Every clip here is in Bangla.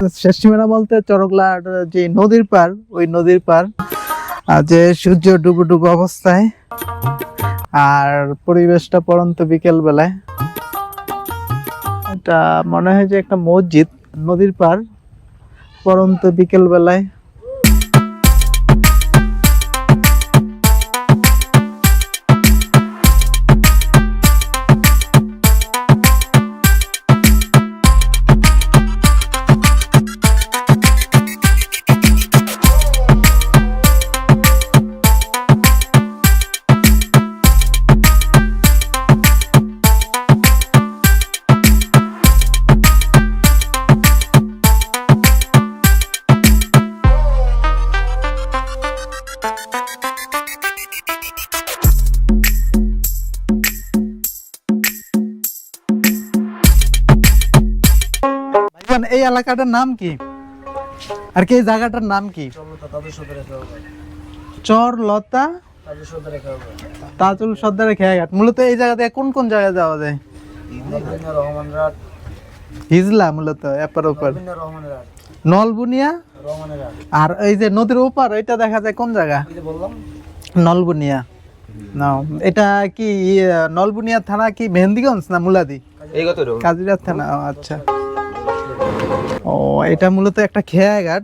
শেষ সীমানা বলতে চরকলার যে নদীর পার, ওই নদীর পার যে সূর্য ডুবো ডুবো অবস্থায়, আর পরিবেশটা পরন্ত বিকেল বেলায়। এটা মনে হয় যে একটা মসজিদ, নদীর পার পরন্ত বিকেল বেলায়। ভাইজান এই এলাকাটার নাম কি? আর কি এই জায়গাটার নাম কি? চর লতা তাজুল সর্দারের খেয়াঘাট। মূলত এই জায়গাতে কোন কোন জায়গায় যাওয়া যায়? হিজলা মূলত এপার ওপার। নলবুনিয়া আর এই যে নদীর ওপার এটা দেখা যায় কোন জায়গা? নলবুনিয়া। না এটা কি ইয়ে, নলবুনিয়া থানা কি মেহেন্দিগঞ্জ না মুলাদি? এই থানা আচ্ছা। ও এটা মূলত একটা খেয়াঘাট।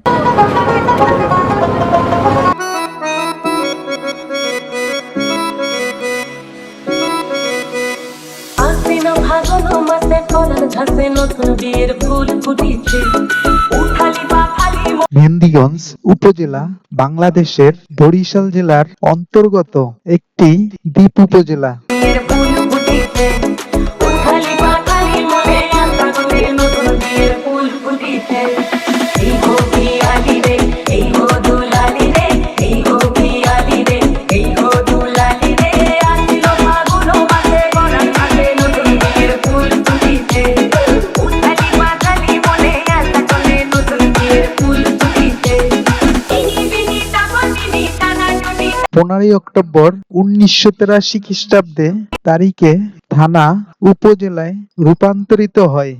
পাখালি মেহেন্দিগঞ্জ উপজেলা বাংলাদেশের বরিশাল জেলার অন্তর্গত একটি দ্বীপ উপজেলা। পনেরোই অক্টোবর উনিশশো তেরাশি খ্রিস্টাব্দে তারিখে থানা উপজেলায় রূপান্তরিত হয়।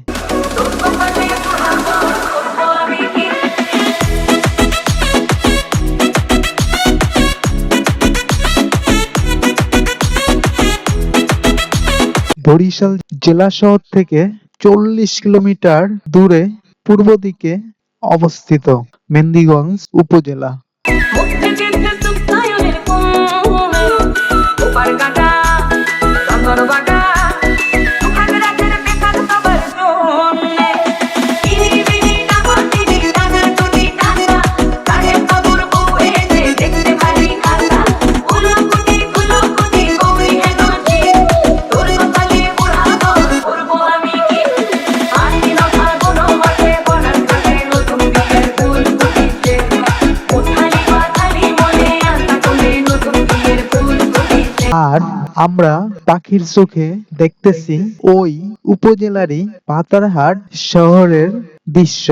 বরিশাল জেলা শহর থেকে চল্লিশ কিলোমিটার দূরে পূর্ব দিকে অবস্থিত মেন্দিগঞ্জ উপজেলা। আর আমরা পাখির চোখে দেখতেছি ওই উপজেলারই পাতারহাট শহরের দৃশ্য।